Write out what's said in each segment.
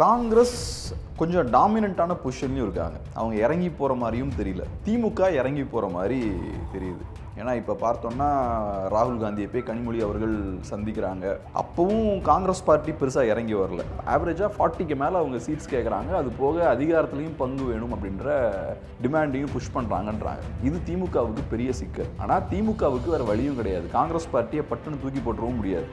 காங்கிரஸ் கொஞ்சம் டாமினண்ட்டான பொசிஷன்லையும் இருக்காங்க. அவங்க இறங்கி போகிற மாதிரியும் தெரியல. திமுக இறங்கி போகிற மாதிரி தெரியுது. ஏன்னா இப்போ பார்த்தோம்னா ராகுல் காந்தியை போய் கனிமொழி அவர்கள் சந்திக்கிறாங்க. அப்போவும் காங்கிரஸ் பார்ட்டி பெருசாக இறங்கி வரல. ஆவரேஜாக ஃபார்ட்டிக்கு மேலே அவங்க சீட்ஸ் கேட்குறாங்க அது போக அதிகாரத்துலேயும் பங்கு வேணும் அப்படின்ற டிமாண்டையும் புஷ் பண்ணுறாங்கன்றாங்க இது திமுகவுக்கு பெரிய சிக்கல். ஆனால் திமுகவுக்கு வேறு வழியும் கிடையாது. காங்கிரஸ் பார்ட்டியை பட்டுன்னு தூக்கி போட்டுறவும் முடியாது.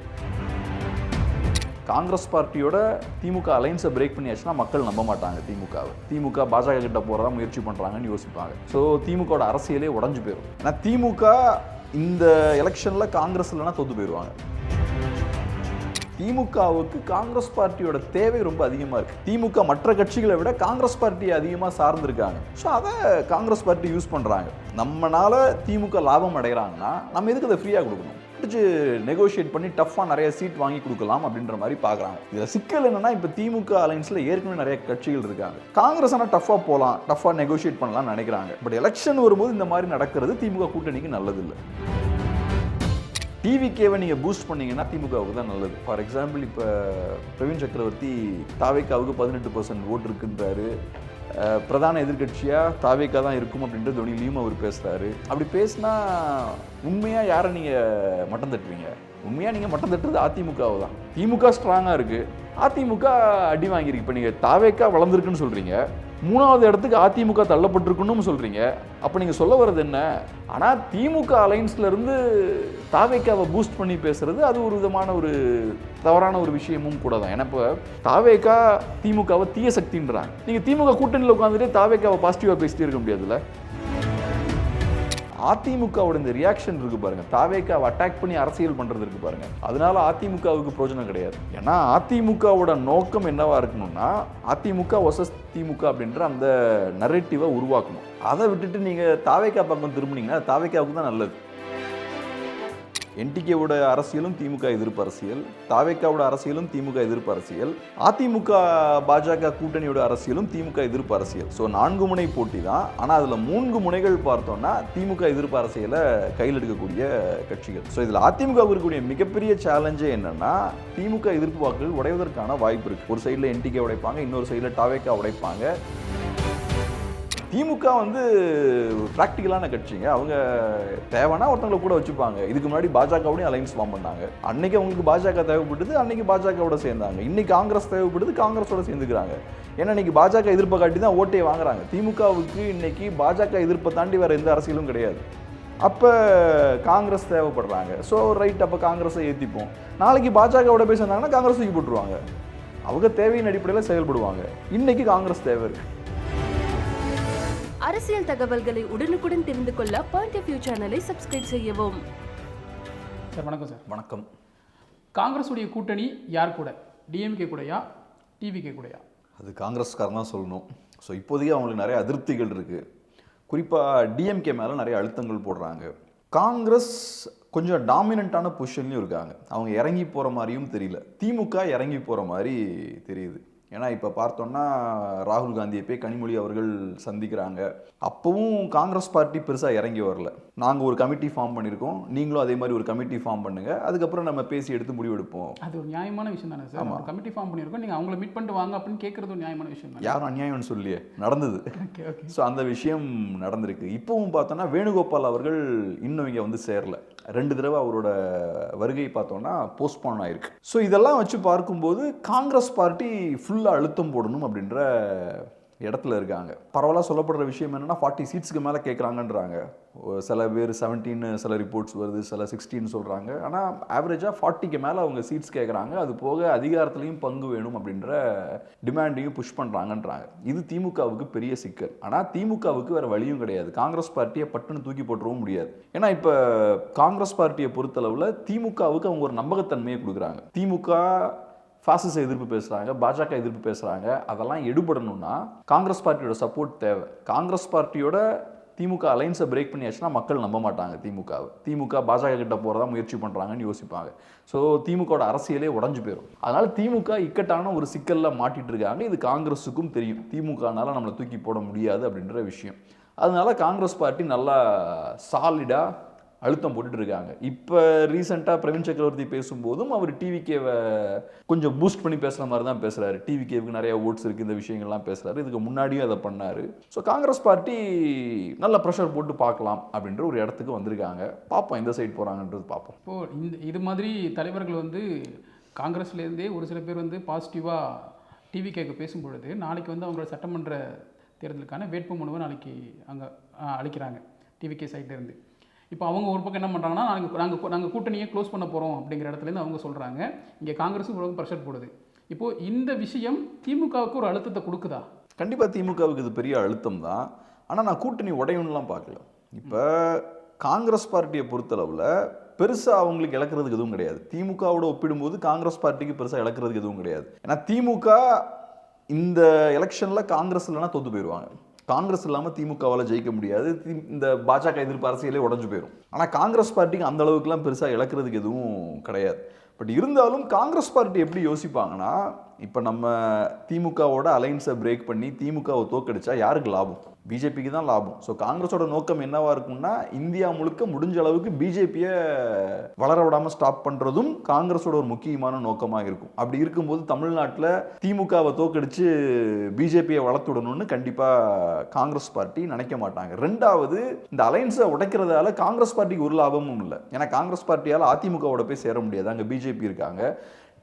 காங்கிரஸ் பார்ட்டியோட திமுக அலைன்ஸை பிரேக் பண்ணியாச்சுன்னா மக்கள் நம்ப மாட்டாங்க திமுகவை. திமுக பாஜக கிட்ட போகிறதா முயற்சி பண்ணுறாங்கன்னு யோசிப்பாங்க. ஸோ திமுகவோட அரசியலே உடஞ்சு போயிடும் ஏன்னா திமுக இந்த எலெக்ஷனில் காங்கிரஸ் இல்லைனா தோத்து போயிடுவாங்க. திமுகவுக்கு காங்கிரஸ் பார்ட்டியோட தேவை ரொம்ப அதிகமாக இருக்குது திமுக மற்ற கட்சிகளை விட காங்கிரஸ் பார்ட்டியை அதிகமாக சார்ந்திருக்காங்க. ஸோ அதை காங்கிரஸ் பார்ட்டி யூஸ் பண்ணுறாங்க நம்மனால திமுக லாபம் அடைகிறாங்கன்னா நம்ம எதுக்கு அதை ஃப்ரீயாக கொடுக்கணும்? பிடிச்சி நெகோஷியேட் பண்ணி டஃப்பாக நிறைய சீட் வாங்கி கொடுக்கலாம் அப்படின்ற மாதிரி பார்க்குறாங்க. இதில் சிக்கல் என்னன்னா இப்போ திமுக அலைன்ஸில் ஏற்கனவே நிறைய கட்சிகள் இருக்காங்க. காங்கிரஸ் ஆனால் டஃப்பாக போகலாம் டஃப்பாக நெகோஷியேட் பண்ணலாம்னு நினைக்கிறாங்க. பட் எலெக்ஷன் வரும்போது இந்த மாதிரி நடக்கிறது திமுக கூட்டணிக்கு நல்லதில்லை. டிவிகேவை நீங்கள் பூஸ்ட் பண்ணீங்கன்னா திமுகவுக்கு தான் நல்லது. ஃபார் எக்ஸாம்பிள் இப்போ பிரவீன் சக்கரவர்த்தி தாவேக்காவுக்கு பதினெட்டு பர்சன்ட் ஓட்டு இருக்குன்றாரு. பிரதான எதிர்க்கட்சியாக தாவேக்கா தான் இருக்கும் அப்படின்ற தொனிலையும் அவர் பேசுகிறாரு அப்படி பேசினா உண்மையாக யாரை நீங்கள் மட்டம் தட்டுறீங்க? உண்மையாக நீங்கள் மட்டம் தட்டுறது அதிமுகவை தான். திமுக ஸ்ட்ராங்காக இருக்குது அதிமுக அடி வாங்கியிருக்கு. இப்போ நீங்கள் தாவேக்கா வளர்ந்துருக்குன்னு சொல்கிறீங்க மூணாவது இடத்துக்கு அதிமுக தள்ளப்பட்டிருக்குன்னு சொல்கிறீங்க அப்போ நீங்கள் சொல்ல வர்றது என்ன? ஆனால் திமுக அலைன்ஸ்லேருந்து தாவேக்காவை பூஸ்ட் பண்ணி பேசுகிறது அது ஒரு விதமான ஒரு தவறான ஒரு விஷயமும் கூட தான். ஏன்னா இப்போ தாவேக்கா திமுகவை தீய சக்தின்றாங்க. நீங்கள் திமுக கூட்டணியில் உட்காந்துட்டு தாவேக்காவை பாசிட்டிவாக பேசிட்டே இருக்க முடியாதுல்ல? அதிமுகவோட இந்த ரியாக்ஷன் இருக்கு பாருங்க. தாவேக்காவை அட்டாக் பண்ணி அரசியல் பண்றது இருக்கு பாருங்க. அதனால அதிமுகவுக்கு பிரோஜனம் கிடையாது. ஏன்னா அதிமுகவோட நோக்கம் என்னவா இருக்கணும்னா அதிமுக வசஸ் திமுக அப்படின்ற அந்த நரேட்டிவை உருவாக்கணும். அதை விட்டுட்டு நீங்க தாவேக்கா பக்கம் திரும்பினீங்கன்னா தாவேக்காவுக்கு தான் நல்லது. என்டிகேவோட அரசியலும் திமுக எதிர்ப்பு அரசியல் தாவேக்காவோட அரசியலும் திமுக எதிர்ப்பு அரசியல் அதிமுக பாஜக கூட்டணியோட அரசியலும் திமுக எதிர்ப்பு அரசியல். ஸோ நான்கு முனை போட்டி தான். ஆனால் அதில் மூன்று முனைகள் பார்த்தோம்னா திமுக எதிர்ப்பு அரசியலை கையில் எடுக்கக்கூடிய கட்சிகள். ஸோ இதில் அதிமுக இருக்கக்கூடிய மிகப்பெரிய சேலஞ்சே என்னன்னா திமுக எதிர்ப்பு வாக்குகள் உடைவதற்கான வாய்ப்பு இருக்குது ஒரு சைடில் என்டிகே உடைப்பாங்க இன்னொரு சைடில் டாவேக்கா உடைப்பாங்க. திமுக வந்து ப்ராக்டிக்கலான கட்சிங்க. அவங்க தேவைன்னா ஒருத்தவங்களை கூட வச்சுப்பாங்க. இதுக்கு முன்னாடி பாஜகவோடய அலைன்ஸ் ஃபார்ம் பண்ணாங்க. அன்னைக்கு அவங்களுக்கு பாஜக தேவைப்பட்டது அன்னைக்கு பாஜகவோட சேர்ந்தாங்க. இன்னைக்கு காங்கிரஸ் தேவைப்படுது காங்கிரஸோட சேர்ந்துக்கிறாங்க. ஏன்னா இன்னைக்கு பாஜக எதிர்ப்பை காட்டி தான் ஓட்டே வாங்குறாங்க. திமுகவுக்கு இன்னைக்கு பாஜக எதிர்ப்பை தாண்டி வேறு எந்த அரசியலும் கிடையாது. அப்போ காங்கிரஸ் தேவைப்படுறாங்க. ஸோ ரைட் அப்போ காங்கிரஸை ஏற்றிப்போம் நாளைக்கு பாஜகவோட போய் சேர்ந்தாங்கன்னா காங்கிரஸ் தூக்கி போட்டுருவாங்க. அவங்க தேவையின் அடிப்படையில் செயல்படுவாங்க. இன்னைக்கு காங்கிரஸ் தேவை இருக்குது அரசியல் தகவல்களை உடனுக்குடன் தெரிந்து கொள்ள பாயிண்ட் ஆஃப் வியூ சேனலை சப்ஸ்கிரைப் செய்யவும். சார் வணக்கம் சார். வணக்கம். காங்கிரஸுடைய கூட்டணி யார் கூட? டிஎம்கே கூடயா? டிவிகே கூடயா? அது காங்கிரஸ்காரன் தான் சொல்லணும். ஸோ இப்போதைக்கு அவங்களுக்கு நிறைய அதிருப்திகள் இருக்குது குறிப்பாக டிஎம்கே மேலே நிறைய அழுத்தங்கள் போடுறாங்க. காங்கிரஸ் கொஞ்சம் டாமினண்ட்டான பொசிஷன்லையும் இருக்காங்க. அவங்க இறங்கி போகிற மாதிரியும் தெரியல. திமுக இறங்கி போகிற மாதிரி தெரியுது. ஏன்னா இப்போ பார்த்தோம்னா ராகுல் காந்தியை போய் கனிமொழி அவர்கள் சந்திக்கிறாங்க. அப்போவும் காங்கிரஸ் பார்ட்டி பெருசாக இறங்கி வரல. நாங்கள் ஒரு கமிட்டி ஃபார்ம் பண்ணியிருக்கோம் நீங்களும் அதே மாதிரி ஒரு கமிட்டி ஃபார்ம் பண்ணுங்கள் அதுக்கப்புறம் நம்ம பேசி எடுத்து முடிவெடுப்போம். அது ஒரு நியாயமான விஷயம் தானே சார்? ஒரு கமிட்டி ஃபார்ம் பண்ணியிருக்கோம் நீங்கள் அவங்கள மீட் பண்ணிட்டு வாங்க அப்படின்னு கேட்கறது ஒரு நியாயமான விஷயம் யாரும் அநியாயம்னு சொல்லியே நடந்தது. ஸோ அந்த விஷயம் நடந்திருக்கு. இப்போவும் பார்த்தோன்னா வேணுகோபால் அவர்கள் இன்னும் இங்கே வந்து சேரல. ரெண்டு தடவை அவரோட வருகை பார்த்தோன்னா போஸ்ட்போன் ஆயிருக்கு. ஸோ இதெல்லாம் வச்சு பார்க்கும்போது காங்கிரஸ் பார்ட்டி ஃபுல்லாக அழுத்தம் போடணும் அப்படின்ற இடத்துல இருக்காங்க. பரவலாக சொல்லப்படுற விஷயம் என்னன்னா ஃபார்ட்டி சீட்ஸ்க்கு மேலே கேட்குறாங்கன்றாங்க சில பேர் செவன்டீன் சில ரிப்போர்ட்ஸ் வருது சில சிக்ஸ்டீன் சொல்கிறாங்க ஆனால் ஆவரேஜாக ஃபார்ட்டிக்கு மேலே அவங்க சீட்ஸ் கேட்குறாங்க அது போக அதிகாரத்துலேயும் பங்கு வேணும் அப்படின்ற டிமாண்டையும் புஷ் பண்ணுறாங்கன்றாங்க இது திமுகவுக்கு பெரிய சிக்கல். ஆனால் திமுகவுக்கு வேறு வழியும் கிடையாது. காங்கிரஸ் பார்ட்டியை பட்டுன்னு தூக்கி போட்டுறவும் முடியாது. ஏன்னா இப்போ காங்கிரஸ் பார்ட்டியை பொறுத்தளவில் திமுகவுக்கு அவங்க ஒரு நம்பகத்தன்மையை கொடுக்குறாங்க. திமுக ஃபாசிச எதிர்ப்பு பேசுகிறாங்க பாஜக எதிர்ப்பு பேசுகிறாங்க அதெல்லாம் எடுபடணும்னா காங்கிரஸ் பார்ட்டியோட சப்போர்ட் தேவை. காங்கிரஸ் பார்ட்டியோட திமுக அலைன்ஸை பிரேக் பண்ணியாச்சுன்னா மக்கள் நம்ப மாட்டாங்க திமுகவை. திமுக பாஜக கிட்ட போகிறதா முயற்சி பண்ணுறாங்கன்னு யோசிப்பாங்க. ஸோ திமுகவோட அரசியலே உடஞ்சு போயிடும் அதனால் திமுக இக்கட்டான ஒரு சிக்கலில் மாட்டிட்டு இருக்காங்க. இது காங்கிரஸுக்கும் தெரியும். திமுகனால நம்மளை தூக்கி போட முடியாது அப்படின்ற விஷயம். அதனால காங்கிரஸ் பார்ட்டி நல்லா சாலிடாக அழுத்தம் போட்டுட்டு இருக்காங்க இப்போ ரீசெண்டாக பிரவீன் சக்கரவர்த்தி பேசும்போதும் அவர் டிவிகேவை கொஞ்சம் பூஸ்ட் பண்ணி பேசுகிற மாதிரி தான் பேசுகிறாரு டிவிகேவுக்கு நிறையா ஓட்ஸ் இருக்குது இந்த விஷயங்கள்லாம் பேசுகிறாரு இதுக்கு முன்னாடியும் அதை பண்ணார். ஸோ காங்கிரஸ் பார்ட்டி நல்ல ப்ரெஷர் போட்டு பார்க்கலாம் அப்படின்ற ஒரு இடத்துக்கு வந்திருக்காங்க. பார்ப்போம் எந்த சைடு போகிறாங்கன்றது பார்ப்போம். இப்போது இந்த இது மாதிரி தலைவர்கள் வந்து காங்கிரஸ்லேருந்தே ஒரு சில பேர் வந்து பாசிட்டிவாக டிவி கேட்க பேசும்பொழுது நாளைக்கு வந்து அவங்களோட சட்டமன்ற தேர்தலுக்கான வேட்பு மனுவை நாளைக்கு அங்கே அளிக்கிறாங்க. டிவிகே சைட்லேருந்து இப்போ அவங்க ஒரு பக்கம் என்ன பண்ணுறாங்கன்னா நாங்கள் நாங்கள் நாங்கள் கூட்டணியை க்ளோஸ் பண்ண போகிறோம் அப்படிங்கிற இடத்துலேருந்து அவங்க சொல்கிறாங்க இங்கே காங்கிரஸும் இவ்வளவு ப்ரெஷர் போடுது. இப்போது இந்த விஷயம் திமுகவுக்கு ஒரு அழுத்தத்தை கொடுக்குதா? கண்டிப்பாக திமுகவுக்கு இது பெரிய அழுத்தம் தான். ஆனால் நான் கூட்டணி உடையணும்லாம் பார்க்கல. இப்போ காங்கிரஸ் பார்ட்டியை பொறுத்தளவில் பெருசாக அவங்களுக்கு இழக்கிறதுக்கு எதுவும் கிடையாது. திமுகவோட ஒப்பிடும்போது காங்கிரஸ் பார்ட்டிக்கு பெருசாக இழக்கிறதுக்கு எதுவும் கிடையாது. ஏன்னா திமுக இந்த எலெக்ஷனில் காங்கிரஸ் இல்லைன்னா தோத்து போயிடுவாங்க காங்கிரஸ் இல்லாமல் திமுகவால் ஜெயிக்க முடியாது. தி- இந்த பாஜக எதிர்ப்பு அரசியலே உடஞ்சு போயிடும் ஆனால் காங்கிரஸ் பார்ட்டிக்கு அந்த அளவுக்குலாம் பெருசாக இழக்கிறதுக்கு எதுவும் கிடையாது. பட் இருந்தாலும் காங்கிரஸ் பார்ட்டி எப்படி யோசிப்பாங்கன்னா இப்போ நம்ம திமுகவோட அலைன்ஸை பிரேக் பண்ணி திமுகவை தோக்கடிச்சா யாருக்கு லாபம்? பிஜேபிக்கு தான் லாபம். ஸோ காங்கிரஸோட நோக்கம் என்னவா இருக்கும்னா இந்தியா முழுக்க முடிஞ்ச அளவுக்கு பிஜேபியை வளர விடாமல் ஸ்டாப் பண்ணுறதும் காங்கிரஸோட ஒரு முக்கியமான நோக்கமாக இருக்கும். அப்படி இருக்கும்போது தமிழ்நாட்டில் திமுகவை தோக்கடிச்சு பிஜேபியை வளர்த்துடணும்னு கண்டிப்பாக காங்கிரஸ் பார்ட்டி நினைக்க மாட்டாங்க. ரெண்டாவது இந்த அலைன்ஸை உடைக்கிறதால காங்கிரஸ் பார்ட்டிக்கு ஒரு லாபமும் இல்லை. ஏன்னா காங்கிரஸ் பார்ட்டியால் அதிமுகவோட போய் சேர முடியாது. அங்கே பிஜேபி இருக்காங்க.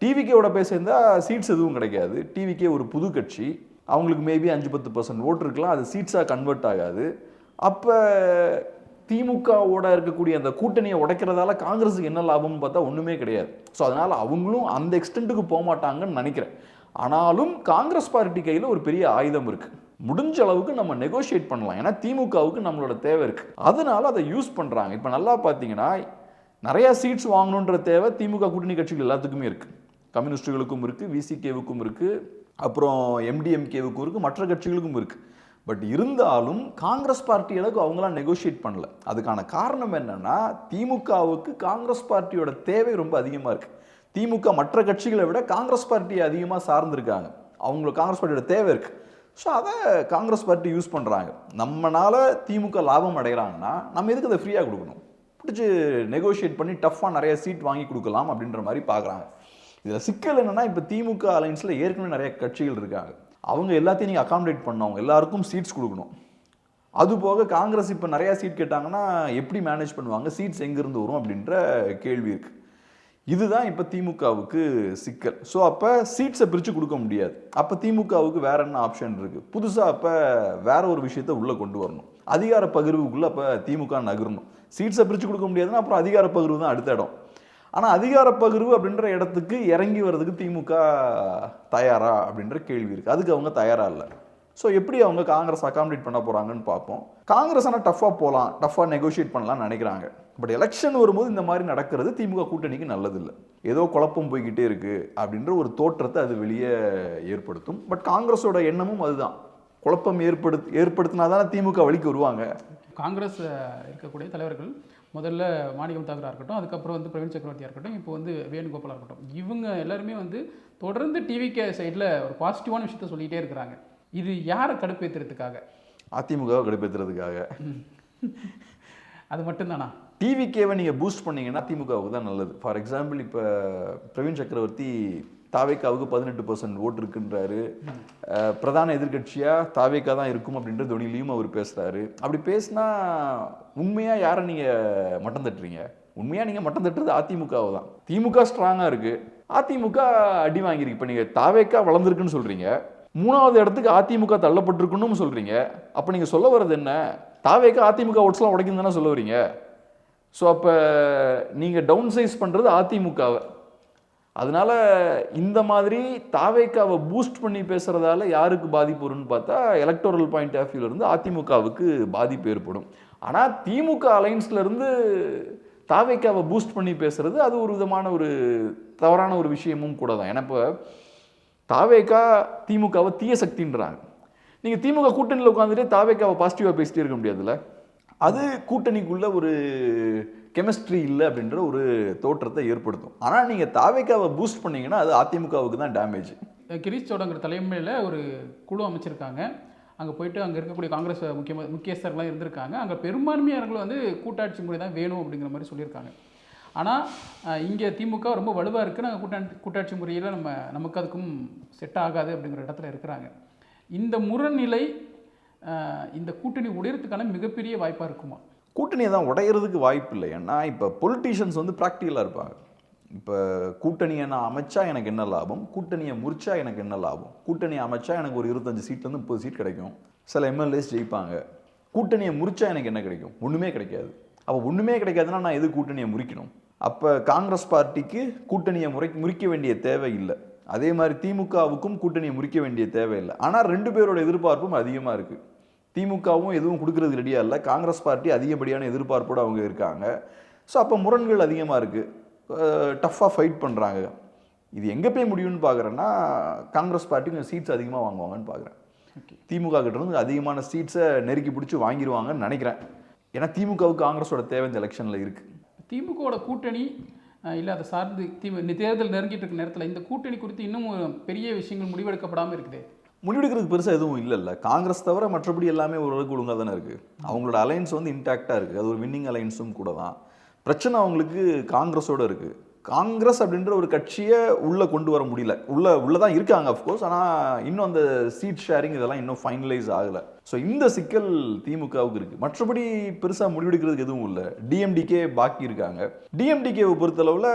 டிவிக்கேவோட போய் சேர்ந்தால் சீட்ஸ் எதுவும் கிடைக்காது. டிவிக்கே ஒரு புது கட்சி. அவங்களுக்கு மேபி அஞ்சு பத்து பர்சன்ட் ஓட்டு இருக்கலாம். அது சீட்ஸாக கன்வெர்ட் ஆகாது. அப்போ திமுகவோட இருக்கக்கூடிய அந்த கூட்டணியை உடைக்கிறதால காங்கிரஸுக்கு என்ன லாபம்னு பார்த்தா ஒன்றுமே கிடையாது. ஸோ அதனால் அவங்களும் அந்த எக்ஸ்டென்ட்டுக்கு போக மாட்டாங்கன்னு நினைக்கிறேன். ஆனாலும் காங்கிரஸ் பார்ட்டி கையில் ஒரு பெரிய ஆயுதம் இருக்குது முடிஞ்ச அளவுக்கு நம்ம நெகோஷியேட் பண்ணலாம். ஏன்னா திமுகவுக்கு நம்மளோட தேவை இருக்குது அதனால் அதை யூஸ் பண்ணுறாங்க இப்போ நல்லா பார்த்தீங்கன்னா நிறையா சீட்ஸ் வாங்கணுன்ற தேவை திமுக கூட்டணி கட்சிகள் எல்லாத்துக்குமே இருக்குது கம்யூனிஸ்டுகளுக்கும் இருக்குது விசிகேவுக்கும் இருக்குது அப்புறம் எம்டிஎம்கேவுக்கும் இருக்குது மற்ற கட்சிகளுக்கும் இருக்குது பட் இருந்தாலும் காங்கிரஸ் பார்ட்டி அளவுக்கு அவங்களாம் நெகோஷியேட் பண்ணல. அதுக்கான காரணம் என்னன்னா திமுகவுக்கு காங்கிரஸ் பார்ட்டியோட தேவை ரொம்ப அதிகமாக இருக்குது திமுக மற்ற கட்சிகளை விட காங்கிரஸ் பார்ட்டியை அதிகமாக சார்ந்திருக்காங்க. அவங்களுக்கு காங்கிரஸ் பார்ட்டியோட தேவை இருக்குது ஸோ அதை காங்கிரஸ் பார்ட்டி யூஸ் பண்ணுறாங்க நம்மளால் திமுக லாபம் அடைகிறாங்கன்னா நம்ம எதுக்கு அதை ஃப்ரீயாக கொடுக்கணும்? பிடிச்சி நெகோஷியேட் பண்ணி டஃப்பாக நிறைய சீட் வாங்கி கொடுக்கலாம் அப்படின்ற மாதிரி பார்க்குறாங்க. இதில் சிக்கல் என்னென்னா இப்போ திமுக அலைன்ஸில் ஏற்கனவே நிறைய கட்சிகள் இருக்காங்க. அவங்க எல்லாத்தையும் நீங்கள் அகாமடேட் பண்ணணும். எல்லாருக்கும் சீட்ஸ் கொடுக்கணும். அது போக காங்கிரஸ் இப்போ நிறையா சீட் கேட்டாங்கன்னா எப்படி மேனேஜ் பண்ணுவாங்க? சீட்ஸ் எங்கேருந்து வரும் அப்படின்ற கேள்வி இருக்குது இதுதான் இப்போ திமுகவுக்கு சிக்கல். ஸோ அப்போ சீட்ஸை பிரித்து கொடுக்க முடியாது. அப்போ திமுகவுக்கு வேற என்ன ஆப்ஷன் இருக்குது புதுசாக அப்போ வேற ஒரு விஷயத்தை உள்ளே கொண்டு வரணும். அதிகார பகிர்வுக்குள்ளே அப்போ திமுக நகரணும். சீட்ஸை பிரித்து கொடுக்க முடியாதுன்னா அப்புறம் அதிகார பகிர்வு தான் அடுத்த இடம். ஆனால் அதிகார பகிர்வு அப்படின்ற இடத்துக்கு இறங்கி வர்றதுக்கு திமுக தயாரா அப்படின்ற கேள்வி இருக்குது அதுக்கு அவங்க தயாராக இல்லை. ஸோ எப்படி அவங்க காங்கிரஸ் அகாமடேட் பண்ண போகிறாங்கன்னு பார்ப்போம். காங்கிரஸ் ஆனால் டஃப்பாக போகலாம் டஃப்பாக நெகோஷியேட் பண்ணலாம்னு நினைக்கிறாங்க. பட் எலெக்ஷன் வரும்போது இந்த மாதிரி நடக்கிறது திமுக கூட்டணிக்கு நல்லதில்லை. ஏதோ குழப்பம் போய்கிட்டே இருக்குது அப்படின்ற ஒரு தோற்றத்தை அது வெளியே ஏற்படுத்தும். பட் காங்கிரஸோட எண்ணமும் அதுதான். குழப்பம் ஏற்படுத் ஏற்படுத்தினா தானே திமுக வழிக்கு வருவாங்க? காங்கிரஸ் இருக்கக்கூடிய தலைவர்கள் முதல்ல மாணிக்கம் தாக்கரா இருக்கட்டும் அதுக்கப்புறம் வந்து பிரவீன் சக்கரவர்த்தியாக இருக்கட்டும் இப்போ வந்து வேணுகோபாலாக இருக்கட்டும். இவங்க எல்லாருமே வந்து தொடர்ந்து டிவிகே சைடில் ஒரு பாசிட்டிவான விஷயத்த சொல்லிகிட்டே இருக்கிறாங்க. இது யாரை கடுப்பேற்றுறதுக்காக அதிமுகவை கடுப்பேற்றுறதுக்காக அது மட்டும்தானா? டிவிகேவை நீங்கள் பூஸ்ட் பண்ணீங்கன்னா திமுகவுக்கு தான் நல்லது. ஃபார் எக்ஸாம்பிள் இப்போ பிரவீன் சக்கரவர்த்தி தாவேக்காவுக்கு பதினெட்டு பர்சன்ட் ஓட்டு இருக்குன்றாரு. பிரதான எதிர்க்கட்சியாக தாவேக்கா தான் இருக்கும் அப்படின்ற தொனிலையும் அவர் பேசுகிறாரு அப்படி பேசினா உண்மையாக யாரை நீங்கள் மட்டம் தட்டுறீங்க? உண்மையாக நீங்கள் மட்டம் தட்டுறது அதிமுகவை தான். திமுக ஸ்ட்ராங்காக இருக்குது அதிமுக அடி வாங்கியிருக்கு. இப்போ நீங்கள் தாவேக்கா வளர்ந்துருக்குன்னு சொல்கிறீங்க மூணாவது இடத்துக்கு அதிமுக தள்ளப்பட்டிருக்குன்னு சொல்கிறீங்க அப்போ நீங்கள் சொல்ல வர்றது என்ன? தாவேக்கா அதிமுக ஓட்ஸ்லாம் உடைக்கும் தானே சொல்ல வரீங்க ஸோ அப்போ நீங்கள் டவுன் சைஸ் பண்ணுறது அதிமுகவை. அதனால இந்த மாதிரி தாவேக்காவை பூஸ்ட் பண்ணி பேசுகிறதால யாருக்கு பாதிப்பு வரும்னு பார்த்தா எலக்டோரல் பாயிண்ட் ஆஃப் வியூலேருந்து அதிமுகவுக்கு பாதிப்பு ஏற்படும். ஆனால் திமுக அலைன்ஸ்லேருந்து தாவேக்காவை பூஸ்ட் பண்ணி பேசுகிறது அது ஒரு விதமான ஒரு தவறான ஒரு விஷயமும் கூட தான். ஏன்னா இப்போ தாவேக்கா திமுகவை தீய சக்தின்றாங்க. நீங்கள் திமுக கூட்டணியில் உட்காந்துட்டு தாவேக்காவை பாசிட்டிவாக பேசிட்டே இருக்க முடியாதுல்ல? அது கூட்டணிக்குள்ள ஒரு கெமிஸ்ட்ரி இல்லை அப்படின்ற ஒரு தோற்றத்தை ஏற்படுத்தும். ஆனால் நீங்கள் தாவேக்காவை பூஸ்ட் பண்ணீங்கன்னா அது அதிமுகவுக்கு தான் டேமேஜ் கிரீஷ் சோடங்கிற தலைமையில் ஒரு குழு அமைச்சிருக்காங்க. அங்கே போயிட்டு அங்கே இருக்கக்கூடிய காங்கிரஸ் முக்கிய முக்கியஸ்தர்கள்லாம் இருந்திருக்காங்க. அங்கே பெரும்பான்மையாளர்கள் வந்து கூட்டாட்சி முறை தான் வேணும் அப்படிங்கிற மாதிரி சொல்லியிருக்காங்க. ஆனால் இங்கே திமுக ரொம்ப வலுவாக இருக்குது நாங்கள் கூட்டாட்சி கூட்டாட்சி முறையில் நம்ம நமக்கு அதுக்கும் செட் ஆகாது அப்படிங்கிற இடத்துல இருக்கிறாங்க. இந்த முரநிலை இந்த கூட்டணி உடையறதுக்கான மிகப்பெரிய வாய்ப்பாக இருக்குமா? கூட்டணியை தான் உடையிறதுக்கு வாய்ப்பு இல்லை. ஏன்னா இப்போ பொலிட்டீஷியன்ஸ் வந்து ப்ராக்டிக்கலாக இருப்பாங்க. இப்போ கூட்டணியை நான் அமைச்சா எனக்கு என்ன லாபம்? கூட்டணியை முறிச்சா எனக்கு என்ன லாபம்? கூட்டணியை அமைச்சா எனக்கு ஒரு இருபத்தஞ்சு சீட்லேருந்து முப்பது சீட் கிடைக்கும். சில எம்எல்ஏஸ் ஜெயிப்பாங்க. கூட்டணியை முறிச்சா எனக்கு என்ன கிடைக்கும்? ஒன்றுமே கிடைக்காது. அப்போ ஒன்றுமே கிடைக்காதுன்னா நான் எது கூட்டணியை முறிக்கணும்? அப்போ காங்கிரஸ் பார்ட்டிக்கு கூட்டணியை முறை முறிக்க வேண்டிய தேவை இல்லை. அதே மாதிரி திமுகவுக்கும் கூட்டணியை முறிக்க வேண்டிய தேவை இல்லை. ஆனால் ரெண்டு பேரோட எதிர்பார்ப்பும் அதிகமாக இருக்குது திமுகவும் எதுவும் கொடுக்கறது ரெடியாக இல்லை. காங்கிரஸ் பார்ட்டி அதிகப்படியான எதிர்பார்ப்போடு அவங்க இருக்காங்க. ஸோ அப்போ முரண்கள் அதிகமாக இருக்குது டஃப்பாக ஃபைட் பண்ணுறாங்க இது எங்கே போய் முடியும்னு பார்க்குறேன்னா காங்கிரஸ் பார்ட்டி கொஞ்சம் சீட்ஸ் அதிகமாக வாங்குவாங்கன்னு பார்க்குறேன் திமுக கிட்ட இருந்து அதிகமான சீட்ஸை நெருக்கி பிடிச்சி வாங்கிடுவாங்கன்னு நினைக்கிறேன். ஏன்னா திமுகவுக்கு காங்கிரஸோட தேவை இந்த எலெக்ஷனில் இருக்குது திமுகவோட கூட்டணி இல்லை அதை சார்ந்து இந்த தேர்தல் நெருங்கிட்டு இருக்க நேரத்தில் இந்த கூட்டணி குறித்து இன்னும் பெரிய விஷயங்கள் முடிவெடுக்கப்படாமல் இருக்குது. முடிவெடுக்கிறதுக்கு பெருசாக எதுவும் இல்லைல்ல. காங்கிரஸ் தவிர மற்றபடி எல்லாமே ஓரளவுக்கு ஒழுங்காக தானே இருக்குது அவங்களோட அலைன்ஸ் வந்து இன்டாக்டாக இருக்குது அது ஒரு வின்னிங் அலைன்ஸும் கூட தான் பிரச்சனை அவங்களுக்கு காங்கிரஸோட இருக்குது காங்கிரஸ் அப்படின்ற ஒரு கட்சியை உள்ளே கொண்டு வர முடியல. உள்ள உள்ளே தான் இருக்காங்க அஃப்கோர்ஸ் ஆனால் இன்னும் அந்த சீட் ஷேரிங் இதெல்லாம் இன்னும் ஃபைனலைஸ் ஆகலை. ஸோ இந்த சிக்கல் திமுகவுக்கு இருக்குது மற்றபடி பெருசாக முடிவெடுக்கிறதுக்கு எதுவும் இல்லை. டிஎம்டிகே பாக்கி இருக்காங்க. டிஎம்டிகேவை பொறுத்தளவில்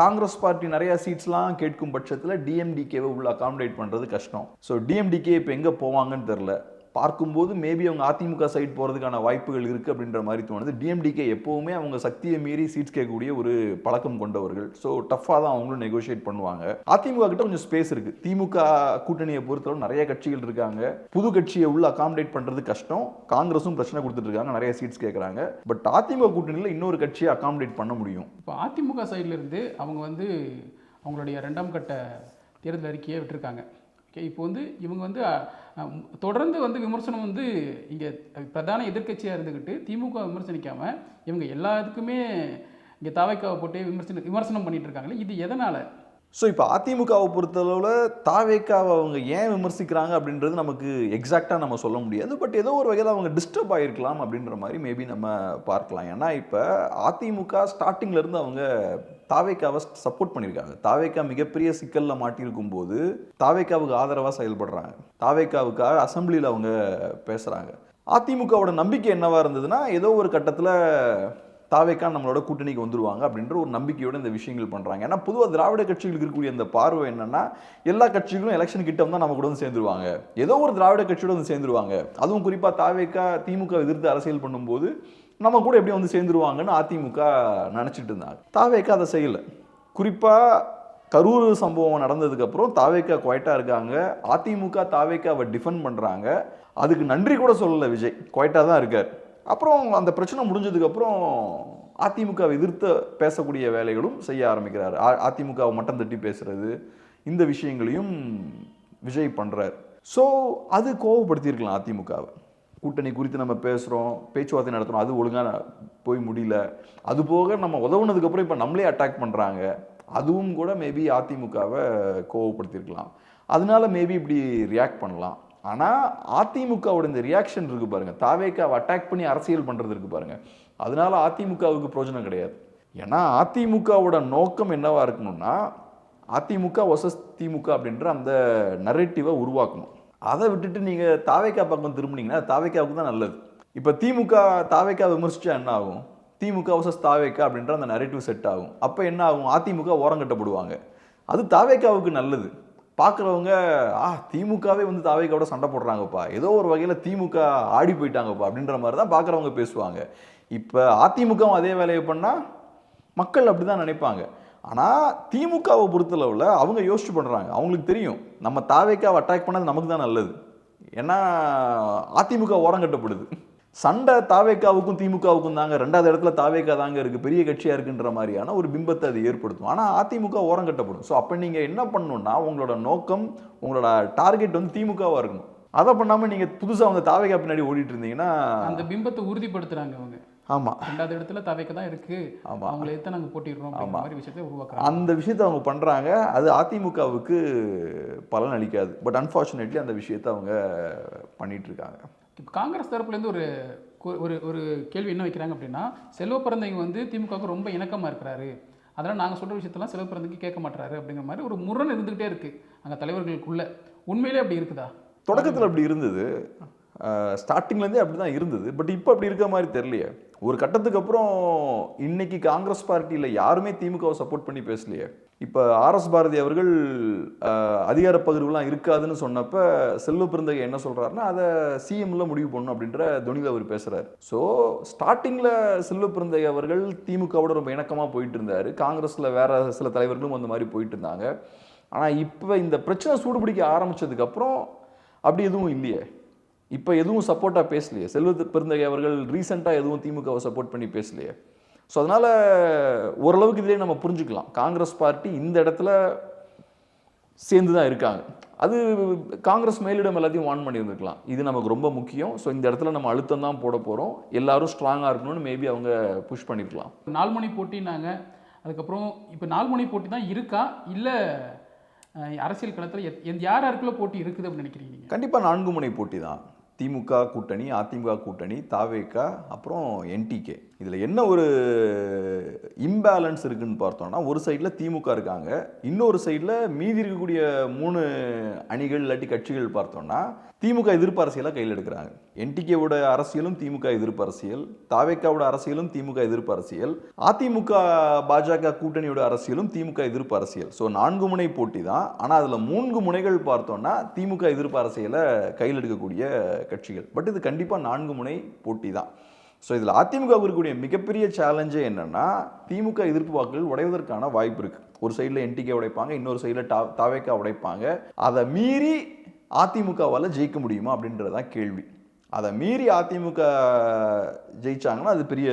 காங்கிரஸ் பார்ட்டி நிறையா சீட்ஸ்லாம் கேட்கும் பட்சத்தில் டிஎம்டிகேவை உள்ள அகாமடேட் பண்ணுறது கஷ்டம். ஸோ டிஎம்டிகே இப்போ எங்கே போவாங்கன்னு தெரில பார்க்கும்போது மேபி அவங்க அதிமுக சைட் போகிறதுக்கான வாய்ப்புகள் இருக்குது அப்படின்ற மாதிரி தோணுது. டிஎம்டிகே எப்போவுமே அவங்க சக்தியை மீறி சீட்ஸ் கேட்கக்கூடிய ஒரு பழக்கம் கொண்டவர்கள். ஸோ டஃப்பாக தான் அவங்களும் நெகோஷியேட் பண்ணுவாங்க. அதிமுக கிட்ட கொஞ்சம் ஸ்பேஸ் இருக்குது திமுக கூட்டணியை பொறுத்தளவு நிறைய கட்சிகள் இருக்காங்க. புது கட்சியை உள்ள அகாமடேட் பண்ணுறது கஷ்டம். காங்கிரஸும் பிரச்சனை கொடுத்துட்டு இருக்காங்க. நிறைய சீட்ஸ் கேட்குறாங்க. பட் அதிமுக கூட்டணியில் இன்னொரு கட்சியை அகாமடேட் பண்ண முடியும். இப்போ அதிமுக சைட்லேருந்து அவங்க வந்து அவங்களுடைய ரெண்டாம் கட்ட தேர்தல் அறிக்கையை விட்டுருக்காங்க. ஓகே இப்போ வந்து இவங்க வந்து தொடர்ந்து வந்து விமர்சனம் வந்து இங்கே பிரதான எதிர்க்கட்சியாக இருந்துக்கிட்டு திமுக விமர்சனிக்காமல் இவங்க எல்லாத்துக்குமே இங்கே தாவைக்காவை போட்டு விமர்சனம் விமர்சனம் பண்ணிகிட்டு இருக்காங்களே இது எதனால்? ஸோ இப்போ அதிமுகவை பொறுத்தளவில் தாவேக்காவை அவங்க ஏன் விமர்சிக்கிறாங்க அப்படின்றது நமக்கு எக்ஸாக்டாக நம்ம சொல்ல முடியாது. பட் ஏதோ ஒரு வகையில் அவங்க டிஸ்டர்ப் ஆகிருக்கலாம் அப்படின்ற மாதிரி மேபி நம்ம பார்க்கலாம். ஏன்னா இப்போ அதிமுக ஸ்டார்டிங்லேருந்து அவங்க தாவேக்காவை சப்போர்ட் பண்ணியிருக்காங்க. தாவேக்கா மிகப்பெரிய சிக்கலில் மாட்டியிருக்கும் போது தாவேக்காவுக்கு ஆதரவாக செயல்படுறாங்க. தாவேக்காவுக்காக அசம்பிளியில் அவங்க பேசுகிறாங்க அதிமுகவோட நம்பிக்கை என்னவாக இருந்ததுன்னா ஏதோ ஒரு கட்டத்தில் தாவேக்கா நம்மளோட கூட்டணிக்கு வந்துருவாங்க அப்படின்ற ஒரு நம்பிக்கையோட இந்த விஷயங்கள் பண்ணுறாங்க ஏன்னா பொதுவாக திராவிட கட்சிகளுக்கு இருக்கக்கூடிய அந்த பார்வை என்னன்னா எல்லா கட்சிகளும் எலெக்ஷன் கிட்ட வந்தா நம்ம கூட வந்து சேர்ந்துருவாங்க. ஏதோ ஒரு திராவிட கட்சியோட வந்து சேர்ந்துருவாங்க. அதுவும் குறிப்பாக தாவேக்கா திமுக எதிர்த்து அரசியல் பண்ணும்போது நம்ம கூட எப்படி வந்து சேர்ந்துருவாங்கன்னு அதிமுக நினச்சிட்டு இருந்தாங்க. தாவேக்கா அதை செய்யலை. குறிப்பாக கரூர் சம்பவம் நடந்ததுக்கப்புறம் தாவேக்கா குவைட்டாக இருக்காங்க. அதிமுக தாவேக்காவை டிஃபெண்ட் பண்ணுறாங்க அதுக்கு நன்றி கூட சொல்லலை விஜய். குவைட்டாக தான் இருக்கார். அப்புறம் அந்த பிரச்சனை முடிஞ்சதுக்கப்புறம் அதிமுகவை எதிர்த்து பேசக்கூடிய வேலைகளும் செய்ய ஆரம்பிக்கிறார். அ- அதிமுகவை மட்டம் தட்டி பேசுறது இந்த விஷயங்களையும் விஜய் பண்ணுறார் ஸோ அது கோவப்படுத்தியிருக்கலாம் அதிமுகவை. கூட்டணி குறித்து நம்ம பேசுகிறோம் பேச்சுவார்த்தை நடத்துகிறோம் அது ஒழுங்காக போய் முடியல. அது போக நம்ம உதவுனதுக்கப்புறம் இப்போ நம்மளே அட்டாக் பண்ணுறாங்க அதுவும் கூட மேபி அதிமுகவை கோவப்படுத்தியிருக்கலாம். அதனால மேபி இப்படி ரியாக்ட் பண்ணலாம். ஆனால் அதிமுகவோட இந்த ரியாக்ஷன் இருக்குது பாருங்கள் தாவேக்காவை அட்டாக் பண்ணி அரசியல் பண்ணுறது இருக்குது பாருங்கள் அதனால அதிமுகவுக்கு பிரயோஜனம் கிடையாது. ஏன்னா அதிமுகவோட நோக்கம் என்னவாக இருக்கணும்னா அதிமுக வசஸ் திமுக அப்படின்ற அந்த நரேட்டிவை உருவாக்கணும். அதை விட்டுட்டு நீங்கள் தாவேக்கா பக்கம் திரும்பினீங்கன்னா தாவேக்காவுக்கு தான் நல்லது. இப்போ திமுக தாவேக்கா விமர்சிச்சா என்ன ஆகும்? திமுக வசஸ் தாவேக்கா அப்படின்ற அந்த நரேட்டிவ் செட் ஆகும். அப்போ என்ன ஆகும்? அதிமுக ஓரங்கட்டப்படுவாங்க. அது தாவேக்காவுக்கு நல்லது. பார்க்குறவங்க ஆ திமுகவே வந்து தாவேக்காவோட சண்டை போடுறாங்கப்பா. ஏதோ ஒரு வகையில் திமுக ஆடி போயிட்டாங்கப்பா. அப்படின்ற மாதிரி தான் பார்க்குறவங்க பேசுவாங்க. இப்போ அதிமுகவும் அதே வேலையை பண்ணால் மக்கள் அப்படி தான் நினைப்பாங்க. ஆனால் திமுகவை பொறுத்தளவில் அவங்க யோசிச்சு பண்ணுறாங்க அவங்களுக்கு தெரியும். நம்ம தாவேக்காவை அட்டாக் பண்ணது நமக்கு தான் நல்லது. ஏன்னா அதிமுக ஓரம் கட்டப்படுது சண்டை தாவேக்காவுக்கும் திமுகவுக்கும் தாங்க ரெண்டாவது இடத்துல தாவேக்கா தாங்க இருக்குது பெரிய கட்சியாக இருக்குன்ற மாதிரியான ஒரு பிம்பத்தை அது ஏற்படுத்தும். ஆனால் அதிமுக ஓரங்கட்டப்படும் ஸோ அப்போ நீங்கள் என்ன பண்ணணும்னா உங்களோட நோக்கம் உங்களோட டார்கெட் வந்து திமுகவாக இருக்கணும். அதை பண்ணாமல் நீங்கள் புதுசாக வந்து தாவேக்கா பின்னாடி ஓடிட்டு இருந்தீங்கன்னா அந்த பிம்பத்தை உறுதிப்படுத்துறாங்க அவங்க. ஆமாம் ரெண்டாவது இடத்துல தவைக்க தான் இருக்கு. ஆமா. அவங்கள எடுத்து நாங்க போட்டிடுறோம் அப்படிங்கிற மாதிரி விஷயத்தை உருவாக்குறாங்க. அந்த விஷயத்தை அவங்க பண்ணுறாங்க அது அதிமுகவுக்கு பலன் அளிக்காது. பட் அன்ஃபார்ச்சுனேட்லி அந்த விஷயத்தை அவங்க பண்ணிட்டு இருக்காங்க. இப்போ காங்கிரஸ் தரப்புலேருந்து ஒரு ஒரு ஒரு கேள்வி என்ன வைக்கிறாங்க அப்படின்னா செல்வ பிறந்தவங்க வந்து திமுகவுக்கு ரொம்ப இணக்கமாக இருக்கிறாரு. அதனால் நாங்கள் சொல்கிற விஷயத்தெல்லாம் செல்வ பிறந்தவங்க கேட்க மாட்டுறாரு அப்படிங்கிற மாதிரி ஒரு முரண் இருந்துகிட்டே இருக்குது அங்கே தலைவர்களுக்குள்ளே. உண்மையிலே அப்படி இருக்குதா? தொடக்கத்தில் அப்படி இருந்தது. ஸ்டார்டிங்லேருந்தே அப்படி தான் இருந்தது. பட் இப்போ அப்படி இருக்க மாதிரி தெரியலையே. ஒரு கட்டத்துக்கு அப்புறம் இன்னைக்கு காங்கிரஸ் பார்ட்டியில் யாருமே திமுகவை சப்போர்ட் பண்ணி பேசலையே. இப்போ ஆர்எஸ் பாரதி அவர்கள் அதிகார பகிர்வுலாம் இருக்காதுன்னு சொன்னப்ப செல்வ பிறந்தகை என்ன சொல்கிறாருன்னா அதை சிஎம்ல முடிவு பண்ணணும் அப்படின்ற துணியில் அவர் பேசுகிறார் ஸோ ஸ்டார்டிங்கில் செல்வ பிறந்தகை அவர்கள் திமுகவோட ரொம்ப இணக்கமாக போயிட்டு இருந்தார் காங்கிரஸில் வேற சில தலைவர்களும் அந்த மாதிரி போயிட்டு இருந்தாங்க ஆனால் இப்போ இந்த பிரச்சனை சூடுபிடிக்க ஆரம்பித்ததுக்கப்புறம் அப்படி எதுவும் இல்லையே. இப்போ எதுவும் சப்போர்ட்டாக பேசலையே. செல்வ பெருந்தகை அவர்கள் ரீசெண்டாக எதுவும் திமுகவை சப்போர்ட் பண்ணி பேசலையே. ஸோ அதனால் ஓரளவுக்கு இதிலே நம்ம புரிஞ்சுக்கலாம். காங்கிரஸ் பார்ட்டி இந்த இடத்துல சேர்ந்து தான் இருக்காங்க. அது காங்கிரஸ் மேலிடம் எல்லாத்தையும் வான் பண்ணியிருந்துருக்கலாம். இது நமக்கு ரொம்ப முக்கியம். ஸோ இந்த இடத்துல நம்ம அழுத்தம் தான் போட போகிறோம் எல்லாரும் ஸ்ட்ராங்காக இருக்கணும்னு மேபி அவங்க புஷ் பண்ணியிருக்கலாம் நால்மணி போட்டினாங்க அதுக்கப்புறம் இப்போ நால்மணி போட்டி தான் இருக்கா? இல்லை அரசியல் களத்தில் எத் யார் யாருக்குள்ள போட்டி இருக்குது அப்படின்னு நினைக்கிறீங்க? கண்டிப்பாக நான்கு முனை போட்டி தான். திமுக கூட்டணி அதிமுக கூட்டணி தாவேகா அப்புறம் என்டிகே. இதில் என்ன ஒரு இம்பேலன்ஸ் இருக்குன்னு பார்த்தோம்னா ஒரு சைடில் திமுக இருக்காங்க. இன்னொரு சைடில் மீதி இருக்கக்கூடிய மூணு அணிகள் இல்லாட்டி கட்சிகள் பார்த்தோம்னா திமுக எதிர்ப்பு அரசியலாக கையில் எடுக்கிறாங்க. என்டிகேவோட அரசியலும் திமுக எதிர்ப்பு அரசியல் தாவேக்காவோட அரசியலும் திமுக எதிர்ப்பு அரசியல் அதிமுக பாஜக கூட்டணியோட அரசியலும் திமுக எதிர்ப்பு அரசியல். ஸோ நான்கு முனை போட்டி தான். ஆனால் அதில் மூன்று முனைகள் பார்த்தோம்னா திமுக எதிர்ப்பு அரசியலை கையில் எடுக்கக்கூடிய கட்சிகள். பட் இது கண்டிப்பாக நான்கு முனை போட்டி தான். ஸோ இதில் அதிமுக இருக்கக்கூடிய மிகப்பெரிய சேலஞ்சே என்னென்னா திமுக எதிர்ப்பு வாக்குகள் உடைவதற்கான வாய்ப்பு இருக்குது ஒரு சைடில் என்டிகே உடைப்பாங்க இன்னொரு சைடில் டா தாவேக்கா உடைப்பாங்க. அதை மீறி அதிமுகவால் ஜெயிக்க முடியுமா அப்படின்றது தான் கேள்வி. அதை மீறி அதிமுக ஜெயிச்சாங்கன்னா அது பெரிய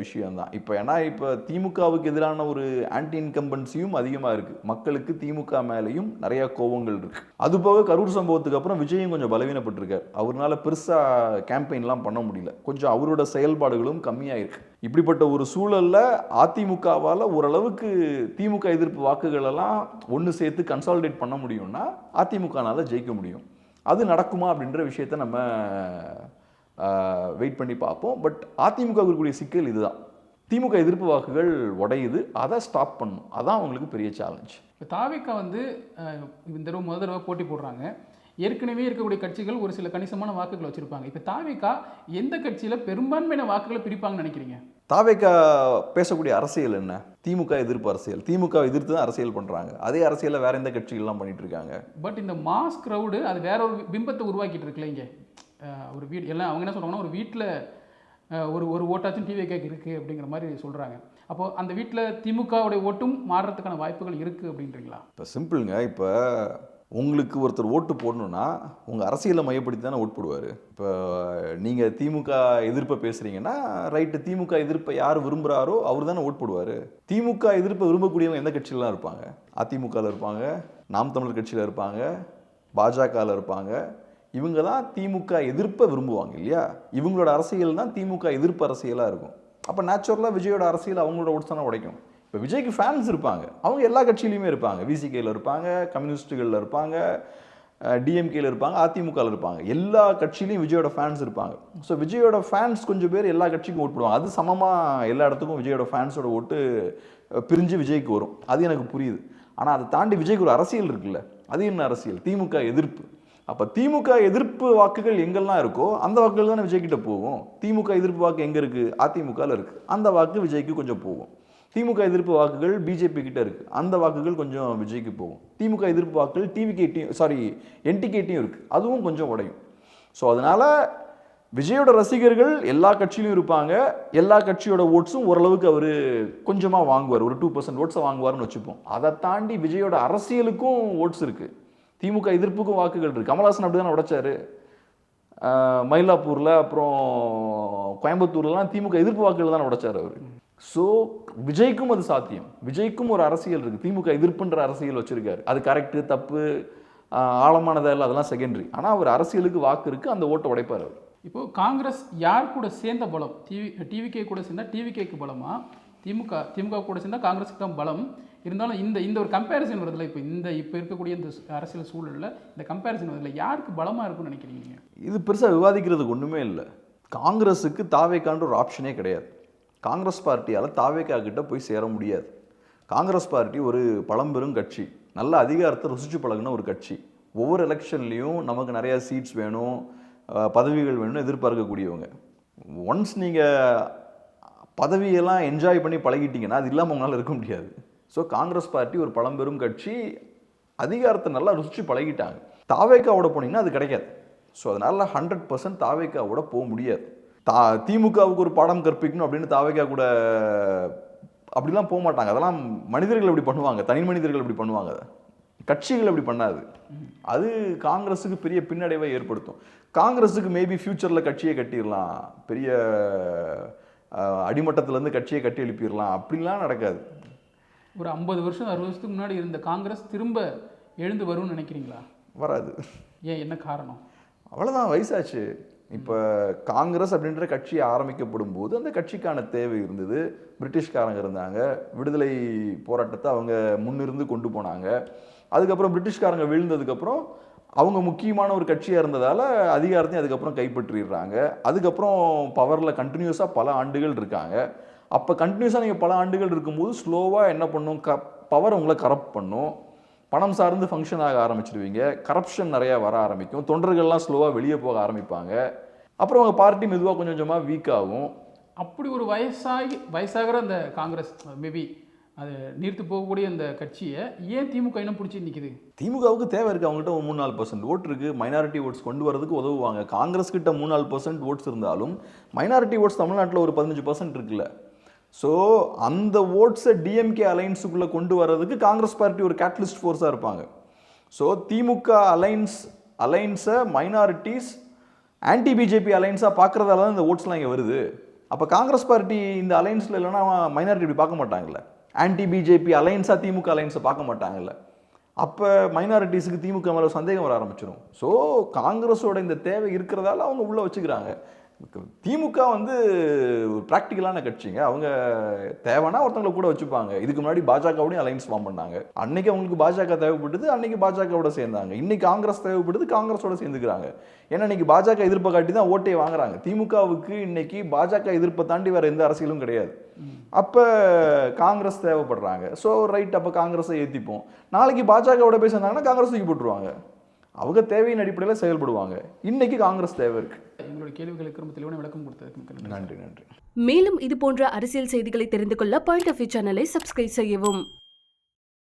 விஷயம்தான். இப்போ ஏன்னா இப்போ திமுகவுக்கு எதிரான ஒரு ஆன்டி இன்கம்பன்சியும் அதிகமாக இருக்குது மக்களுக்கு திமுக மேலேயும் நிறைய கோவங்கள் இருக்குது அது போக கரூர் சம்பவத்துக்கு அப்புறம் விஜயும் கொஞ்சம் பலவீனப்பட்டிருக்கார். அவர்னால பெருசாக கேம்பெயின்லாம் பண்ண முடியல. கொஞ்சம் அவரோட செயல்பாடுகளும் கம்மியாக இருக்கு இப்படிப்பட்ட ஒரு சூழல்ல அதிமுகவால் ஓரளவுக்கு திமுக எதிர்ப்பு வாக்குகளெல்லாம் ஒன்று சேர்த்து கன்சாலிடேட் பண்ண முடியும்னா அதிமுகனால் ஜெயிக்க முடியும். அது நடக்குமா அப்படின்ற விஷயத்த நம்ம வெயிட் பண்ணி பார்ப்போம். பட் அதிமுக இருக்கக்கூடிய சிக்கல் இதுதான். திமுக எதிர்ப்பு வாக்குகள் உடையுது. அதை ஸ்டாப் பண்ணணும். அதான் அவங்களுக்கு பெரிய சேலஞ்ச் இப்போ தாவிக்கா வந்து இந்த தடவை முதல் தடவை போட்டி போடுறாங்க. ஏற்கனவே இருக்கக்கூடிய கட்சிகள் ஒரு சில கணிசமான வாக்குகள் வச்சுருப்பாங்க. இப்போ தாவிக்கா எந்த கட்சியில் பெரும்பான்மையான வாக்குகளை பிரிப்பாங்கன்னு நினைக்கிறீங்க? தாவேக்கா பேசக்கூடிய அரசியல் என்ன? திமுக எதிர்ப்பு அரசியல். திமுக எதிர்த்து தான் அரசியல் பண்றாங்க. அதே அரசியலை வேற எந்த கட்சிகள்லாம் பண்ணிட்டு இருக்காங்க பட் இந்த மாஸ் க்ரௌடு அது வேற ஒரு பிம்பத்தை உருவாக்கிட்டு இருக்குல்ல இங்கே? ஒரு வீடு எல்லாம் அவங்க என்ன சொல்றாங்கன்னா ஒரு வீட்டில் ஒரு ஒரு ஓட்டாச்சும் டிவி கேக் இருக்குது அப்படிங்கிற மாதிரி சொல்கிறாங்க அப்போ அந்த வீட்டில் திமுகவுடைய ஓட்டும் மாறுறதுக்கான வாய்ப்புகள் இருக்குது அப்படின்றீங்களா? இப்போ சிம்பிளுங்க. இப்போ உங்களுக்கு ஒருத்தர் ஓட்டு போடணும்னா உங்கள் அரசியலை மையப்படுத்தி தானே ஓட் போடுவார். இப்போ நீங்கள் திமுக எதிர்ப்பை பேசுகிறீங்கன்னா ரைட்டு திமுக எதிர்ப்பை யார் விரும்புகிறாரோ அவர் தானே ஓட் போடுவார். திமுக எதிர்ப்பை விரும்பக்கூடியவங்க எந்த கட்சியிலாம் இருப்பாங்க? அதிமுகவில் இருப்பாங்க நாம் தமிழர் கட்சியில் இருப்பாங்க பாஜகவில் இருப்பாங்க. இவங்க தான் திமுக எதிர்ப்பை விரும்புவாங்க இல்லையா? இவங்களோட அரசியல் தான் திமுக எதிர்ப்பு அரசியலாக இருக்கும். அப்போ நேச்சுரலாக விஜயோட அரசியல் அவங்களோட ஓட்ஸ் தானே உடைக்கும். இப்போ விஜய்க்கு ஃபேன்ஸ் இருப்பாங்க. அவங்க எல்லா கட்சியிலையுமே இருப்பாங்க. விசிகேயில் இருப்பாங்க கம்யூனிஸ்ட்டுகளில் இருப்பாங்க டிஎம்கேல இருப்பாங்க அதிமுகவில் இருப்பாங்க. எல்லா கட்சியிலையும் விஜயோட ஃபேன்ஸ் இருப்பாங்க. ஸோ விஜயோட ஃபேன்ஸ் கொஞ்சம் பேர் எல்லா கட்சிக்கும் ஓட் போடுவாங்க. அது சமமாக எல்லா இடத்துக்கும் விஜயோட ஃபேன்ஸோட ஓட்டு பிரிஞ்சு விஜய்க்கு வரும். அது எனக்கு புரியுது. ஆனால் அதை தாண்டி விஜய்க்கு ஒரு அரசியல் இருக்குல்ல? அது என்ன அரசியல்? திமுக எதிர்ப்பு. அப்போ திமுக எதிர்ப்பு வாக்குகள் எங்கெல்லாம் இருக்கோ அந்த வாக்குகள் தானே விஜய்கிட்ட போகும். திமுக எதிர்ப்பு வாக்கு எங்கே இருக்குது அதிமுகவில் இருக்குது அந்த வாக்கு விஜய்க்கு கொஞ்சம் போகும். திமுக எதிர்ப்பு வாக்குகள் பிஜேபி கிட்ட இருக்கு. அந்த வாக்குகள் கொஞ்சம் விஜய்க்கு போகும். திமுக எதிர்ப்பு வாக்குகள் டிவிகேட்டையும் சாரி என்டிகேட்டையும் இருக்கு. அதுவும் கொஞ்சம் உடையும். ஸோ அதனால விஜயோட ரசிகர்கள் எல்லா கட்சியிலும் இருப்பாங்க. எல்லா கட்சியோட ஓட்ஸும் ஓரளவுக்கு அவர் கொஞ்சமாக வாங்குவார். ஒரு டூ பர்சன்ட் ஓட்ஸை வாங்குவார்னு வச்சுப்போம். அதை தாண்டி விஜயோட அரசியலுக்கும் ஓட்ஸ் இருக்குது திமுக எதிர்ப்புக்கும் வாக்குகள் இருக்குது கமல்ஹாசன் அப்படி தானே உடைச்சாரு மயிலாப்பூரில் அப்புறம் கோயம்புத்தூர்லாம் திமுக எதிர்ப்பு வாக்குகள் தானே உடைச்சார் அவர். ஸோ விஜய்க்கும் அது சாத்தியம். விஜய்க்கும் ஒரு அரசியல் இருக்கு. திமுக எதிர்ப்புன்ற அரசியல் வச்சிருக்காரு. அது கரெக்டு தப்பு ஆஹ் ஆழமானதா இல்லை அதெல்லாம் செகண்டரி ஆனால் அவர் அரசியலுக்கு வாக்கு இருக்கு அந்த ஓட்டை உடைப்பார் அவர். இப்போது காங்கிரஸ் யார் கூட சேர்ந்த பலம்? டிவி டிவிகே கூட சேர்ந்தா டிவிகேக்கு பலமா? திமுக திமுக கூட சேர்ந்தா காங்கிரஸுக்கு தான் பலம். இருந்தாலும் இந்த இந்த ஒரு கம்பேரிசன் வருதுல இப்போ இந்த இப்போ இருக்கக்கூடிய இந்த அரசியல் சூழலில் இந்த கம்பேரிசன் வருதுல யாருக்கு பலமாக இருக்கும்னு நினைக்கிறீங்க? இது பெருசாக விவாதிக்கிறதுக்கு ஒன்றுமே இல்லை. காங்கிரஸுக்கு தாவேக்கான்ற ஒரு ஆப்ஷனே கிடையாது. காங்கிரஸ் பார்ட்டியால் தாவேக்கா கிட்ட போய் சேர முடியாது. காங்கிரஸ் பார்ட்டி ஒரு பழம்பெரும் கட்சி. நல்ல அதிகாரத்தை ருசிச்சு பழகின ஒரு கட்சி. ஒவ்வொரு எலெக்ஷன்லேயும் நமக்கு நிறையா சீட்ஸ் வேணும் பதவிகள் வேணும்னு எதிர்பார்க்கக்கூடியவங்க. ஒன்ஸ் நீங்கள் பதவியெல்லாம் என்ஜாய் பண்ணி பழகிட்டிங்கன்னா அது இல்லாமல் உங்களால் இருக்க முடியாது. ஸோ காங்கிரஸ் பார்ட்டி ஒரு பழம்பெரும் கட்சி. அதிகாரத்தை நல்லா ருசிச்சு பழகிட்டாங்க. தாவேக்காவோட போனீங்கன்னா அது கிடைக்காது. ஸோ அதனால் ஹண்ட்ரட் பர்சன்ட் தாவேக்காவோட போக முடியாது. தா திமுகவுக்கு ஒரு பாடம் கற்பிக்கணும் அப்படின்னு தாவேக்கா கூட அப்படிலாம் போக மாட்டாங்க. அதெல்லாம் மனிதர்கள் அப்படி பண்ணுவாங்க? தனி மனிதர்கள் அப்படி பண்ணுவாங்க கட்சிகள் அப்படி பண்ணாது. அது காங்கிரஸுக்கு பெரிய பின்னடைவை ஏற்படுத்தும். காங்கிரஸுக்கு மேபி ஃப்யூச்சரில் கட்சியை கட்டிடலாம். பெரிய அடிமட்டத்திலேருந்து கட்சியை கட்டி எழுப்பிடலாம். அப்படிலாம் நடக்காது. ஒரு ஐம்பது வருஷம் அறுபது வருஷத்துக்கு முன்னாடி இருந்த காங்கிரஸ் திரும்ப எழுந்து வரும்னு நினைக்கிறீங்களா? வராது. ஏன்? என்ன காரணம்? அவ்வளோதான் வயசாச்சு. இப்போ காங்கிரஸ் அப்படின்ற கட்சி ஆரம்பிக்கப்படும் போது அந்த கட்சிக்கான தேவை இருந்தது. பிரிட்டிஷ்காரங்க இருந்தாங்க. விடுதலை போராட்டத்தை அவங்க முன்னிருந்து கொண்டு போனாங்க. அதுக்கப்புறம் பிரிட்டிஷ்காரங்க வீழ்ந்ததுக்கப்புறம் அவங்க முக்கியமான ஒரு கட்சியாக இருந்ததால் அதிகாரத்தையும் அதுக்கப்புறம் கைப்பற்றிடுறாங்க. அதுக்கப்புறம் பவரில் கண்டினியூஸாக பல ஆண்டுகள் இருக்காங்க. அப்போ கண்டினியூஸாக நீங்கள் பல ஆண்டுகள் இருக்கும்போது ஸ்லோவாக என்ன பண்ணும்? க பவர் உங்களை கரப்ட் பண்ணும். பணம் சார்ந்து ஃபங்க்ஷன் ஆக ஆரம்பிச்சிடுவீங்க. கரப்ஷன் நிறையா வர ஆரம்பிக்கும். தொண்டர்கள்லாம் ஸ்லோவாக வெளியே போக ஆரம்பிப்பாங்க. அப்புறம் அவங்க பார்ட்டி மெதுவாக கொஞ்சம் கொஞ்சமாக வீக் ஆகும். அப்படி ஒரு வயசாகி வயசாகிற அந்த காங்கிரஸ் மேபி அது நீர்த்து போகக்கூடிய அந்த கட்சியை ஏன் திமுக இன்னும் பிடிச்சி நிற்குது திமுகவுக்கு தேவை இருக்குது அவங்ககிட்ட ஒரு மூணு நாலு பர்சன்ட் ஓட் இருக்குது மைனாரிட்டி ஓட்ஸ் கொண்டு வரதுக்கு உதவுவாங்க. காங்கிரஸ் கிட்ட மூணு நாலு பர்சன்ட் ஓட்ஸ் இருந்தாலும் மைனாரிட்டி ஓட்ஸ் தமிழ்நாட்டில் ஒரு பதினஞ்சு பர்சன்ட் இருக்குல்ல. ஸோ அந்த ஓட்ஸை டிஎம்கே அலைன்ஸுக்குள்ளே கொண்டு வர்றதுக்கு காங்கிரஸ் பார்ட்டி ஒரு கேட்டலிஸ்ட் ஃபோர்ஸாக இருப்பாங்க. ஸோ திமுக அலைன்ஸ் அலைன்ஸை மைனாரிட்டிஸ் ஆன்டி பிஜேபி அலைன்ஸாக பார்க்குறதால தான் இந்த ஓட்ஸ்லாம் இங்கே வருது. அப்போ காங்கிரஸ் பார்ட்டி இந்த அலைன்ஸில் இல்லைன்னா மைனாரிட்டி இப்படி பார்க்க மாட்டாங்கல்ல. ஆன்டி பிஜேபி அலைன்ஸாக திமுக அலைன்ஸை பார்க்க மாட்டாங்கல்ல. அப்போ மைனாரிட்டிஸுக்கு திமுக மேலே சந்தேகம் வர ஆரம்பிச்சிடும் ஸோ காங்கிரஸோட இந்த தேவை இருக்கிறதால அவங்க உள்ளே வச்சுக்கிறாங்க. திமுக வந்து ஒரு ப்ராக்டிக்கலான கட்சிங்க. அவங்க தேவைன்னா ஒருத்தவங்களை கூட வச்சுப்பாங்க. இதுக்கு முன்னாடி பாஜகவோடய அலைன்ஸ் ஃபார்ம் பண்ணாங்க. அன்னைக்கு அவங்களுக்கு பாஜக தேவைப்பட்டது அன்னைக்கு பாஜகவோட சேர்ந்தாங்க. இன்னைக்கு காங்கிரஸ் தேவைப்படுது காங்கிரஸோட சேர்ந்துக்கிறாங்க. ஏன்னா இன்னைக்கு பாஜக எதிர்ப்பை காட்டி தான் ஓட்டே வாங்குறாங்க. திமுகவுக்கு இன்னைக்கு பாஜக எதிர்ப்பை தாண்டி வேற எந்த அரசியலும் கிடையாது. அப்போ காங்கிரஸ் தேவைப்படுறாங்க. ஸோ ரைட் அப்போ காங்கிரஸை ஏற்றிப்போம் நாளைக்கு பாஜகவோட போய் சேர்ந்தாங்கன்னா காங்கிரஸ் தூக்கி போட்டுருவாங்க. அவங்க தேவையின் அடிப்படையில் செயல்படுவாங்க. இன்னைக்கு காங்கிரஸ் தேவை இருக்கு. எங்களுடைய கேள்விகளுக்கு ரொம்ப தெளிவான விளக்கம் கொடுத்ததுக்கு நன்றி. நன்றி நன்றி. மேலும் இது போன்ற அரசியல் செய்திகளை தெரிந்து கொள்ள பாயிண்ட் ஆஃப் வியூ சேனலை சப்ஸ்கிரைப் செய்யவும்.